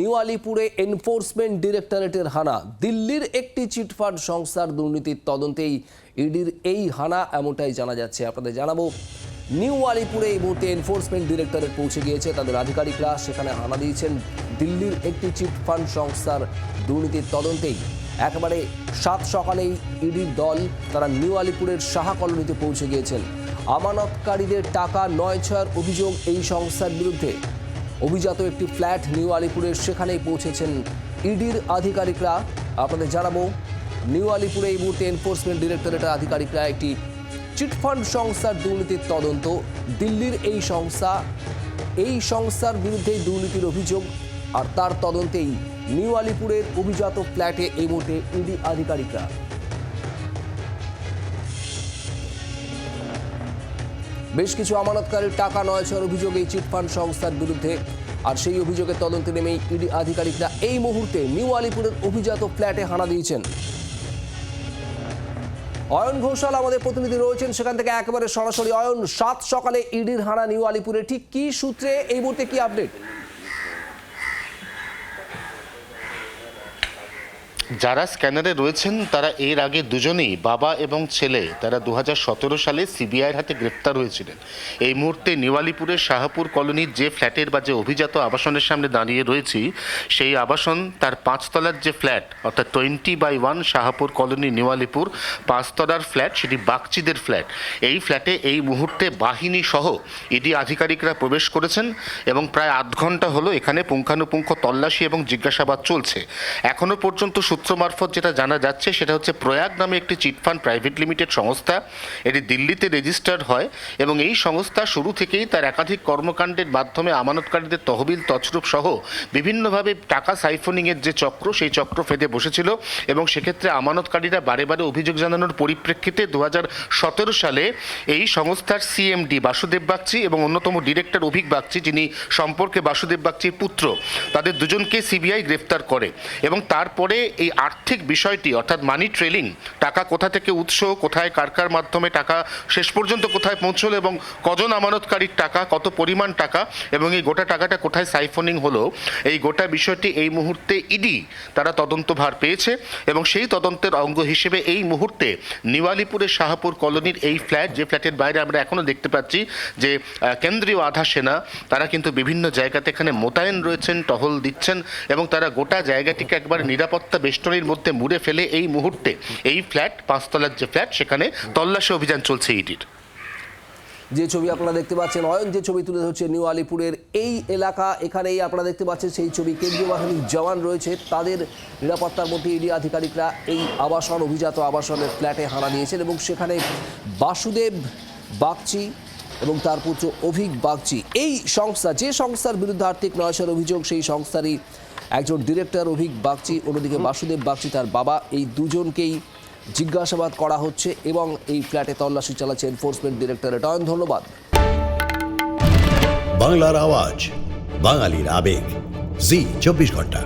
New আলিপুরে enforcement ডিরেক্টরেটের হানা। দিল্লির একটি চিটফান্ড সংস্থার দুর্নীতির তদন্তেই ইডির এই হানা, এমনটাই জানা যাচ্ছে। আপনাদের জানাব, নিউ আলিপুরে এই মুহূর্তে এনফোর্সমেন্ট ডিরেক্টরেট পৌঁছে গিয়েছে, তাদের আধিকারিকরা সেখানে হানা দিয়েছেন। দিল্লির একটি চিটফান্ড সংস্থার দুর্নীতির তদন্তেই একেবারে সাত সকালেই ইডির দল, তারা নিউ আলিপুরের সাহা কলোনিতে পৌঁছে গিয়েছেন। আমানতকারীদের টাকা নয় ছয়ের অভিযোগ এই সংস্থার বিরুদ্ধে। অভিজাত একটি ফ্ল্যাট নিউ আলিপুরের সেখানেই পৌঁছেছেন ইডির আধিকারিকরা। আপনাদের জানাব, নিউ আলিপুরে এই মুহূর্তে এনফোর্সমেন্ট ডিরেক্টরেটের আধিকারিকরা একটি চিটফান্ড সংস্থার দুর্নীতির তদন্ত। দিল্লির এই সংস্থা, এই সংস্থার বিরুদ্ধেই দুর্নীতির অভিযোগ, আর তার তদন্তেই নিউ আলিপুরের অভিজাত ফ্ল্যাটে এই মুহূর্তে ইডি আধিকারিকরা। বেশ কিছু আমানতকারীর টাকা নয় ছয়ের অভিযোগে এই চিটফান্ড সংস্থার বিরুদ্ধে। আর সেই অভিযোগের তদন্তে নেমেই ইডি আধিকারিকরা এই মুহূর্তে নিউ আলিপুরের অভিজাত ফ্ল্যাটে হানা দিয়েছেন। অয়ন ঘোষাল আমাদের প্রতিনিধি রয়েছেন, সেখান থেকে একেবারে সরাসরি। অয়ন, সাত সকালে ইডির হানা নিউ আলিপুরে। ঠিক কি সূত্রে এই মুহূর্তে কি আপডেট যারা স্ক্যানারে রয়েছেন, তারা এর আগে দুজনেই, বাবা এবং ছেলে, তারা দু হাজার সতেরো সালে সিবিআইয়ের হাতে গ্রেপ্তার হয়েছিলেন। এই মুহূর্তে নিওয়ালিপুরের শাহপুর কলোনির যে ফ্ল্যাটের বা যে অভিজাত আবাসনের সামনে দাঁড়িয়ে রয়েছি, সেই আবাসন তার পাঁচতলার যে ফ্ল্যাট, অর্থাৎ twenty by one Shahpur colony Niwalipur, পাঁচতলার flat, সেটি বাগচিদের ফ্ল্যাট। এই ফ্ল্যাটে এই মুহূর্তে বাহিনী সহ ইডি আধিকারিকরা প্রবেশ করেছেন এবং প্রায় আধ ঘণ্টা হলো এখানে পুঙ্খানুপুঙ্খ তল্লাশি এবং জিজ্ঞাসাবাদ চলছে। এখনও পর্যন্ত সূত্র মারফত যেটা জানা যাচ্ছে, সেটা হচ্ছে প্রয়াগ নামে একটি চিটফান্ড প্রাইভেট লিমিটেড সংস্থা। এটি দিল্লিতে রেজিস্টার্ড হয় এবং এই সংস্থা শুরু থেকেই তার একাধিক কর্মকাণ্ডের মাধ্যমে আমানতকারীদের তহবিল, তছরূপ সহ বিভিন্নভাবে টাকা সাইফোনিংয়ের যে চক্র, সেই চক্র ফেদে বসেছিল এবং সেক্ষেত্রে আমানতকারীরা বারে বারে অভিযোগ জানানোর পরিপ্রেক্ষিতে দু হাজার সতেরো সালে এই সংস্থার সিএমডি বাসুদেব বাগচি এবং অন্যতম ডিরেক্টর অভিক বাগচি, যিনি সম্পর্কে বাসুদেব বাগচির পুত্র, তাদের দুজনকে সিবিআই গ্রেফতার করে এবং তারপরে এই আর্থিক বিষয়টি, অর্থাৎ মানি ট্রেলিং টাকা কোথা থেকে উৎস, কোথায় কার কার মাধ্যমে টাকা শেষ পর্যন্ত কোথায় পৌঁছলো এবং কজন আমানতকারীর টাকা, কত পরিমাণ টাকা এবং এই গোটা টাকাটা কোথায় সাইফোনিং হলো, এই গোটা বিষয়টি এই মুহূর্তে ইডি তারা তদন্তভার পেয়েছে এবং সেই তদন্তের অঙ্গ হিসেবে এই মুহূর্তে নিওয়ালিপুরের শাহপুর কলোনির এই ফ্ল্যাট, যে ফ্ল্যাটের বাইরে আমরা এখনও দেখতে পাচ্ছি যে কেন্দ্রীয় আধা সেনা, তারা কিন্তু বিভিন্ন জায়গাতে এখানে মোতায়েন রয়েছেন, টহল দিচ্ছেন এবং তারা গোটা জায়গাটিকে একবার নিরাপত্তা বেষ্টনীর মধ্যে মুড়ে ফেলে এই মুহূর্তে এই ফ্ল্যাট, পাঁচতলার যে ফ্ল্যাট, সেখানে তল্লাশি অভিযান চলছে ইডির। যে ছবি আপনারা দেখতে পাচ্ছেন, অয়ন যে ছবি তুলে ধরছে নিউ আলিপুরের এই এলাকা, এখানেই আপনারা দেখতে পাচ্ছেন সেই ছবি। কেন্দ্রীয় বাহিনীর জওয়ান রয়েছে, তাদের নিরাপত্তার মধ্যে ইডি আধিকারিকরা এই আবাসন, অভিজাত আবাসনের ফ্ল্যাটে হানা দিয়েছেন এবং সেখানে বাসুদেব বাগচি এবং তার পুত্র অভিক বাগচি, এই সংস্থা, যে সংস্থার বিরুদ্ধে আর্থিক নয়সের অভিযোগ, সেই সংস্থারই একজন ডিরেক্টর অভিক বাগচি অন্যদিকে বাসুদেব বাগচি তার বাবা এই দুজনকেই জিজ্ঞাসাবাদ করা হচ্ছে এবং এই ফ্ল্যাটে তল্লাশি চালাচ্ছে এনফোর্সমেন্ট ডিরেক্টরেট অয়ন ধন্যবাদ। বাংলার আওয়াজ বাঙালির আবেগ। জি চব্বিশ ঘণ্টা।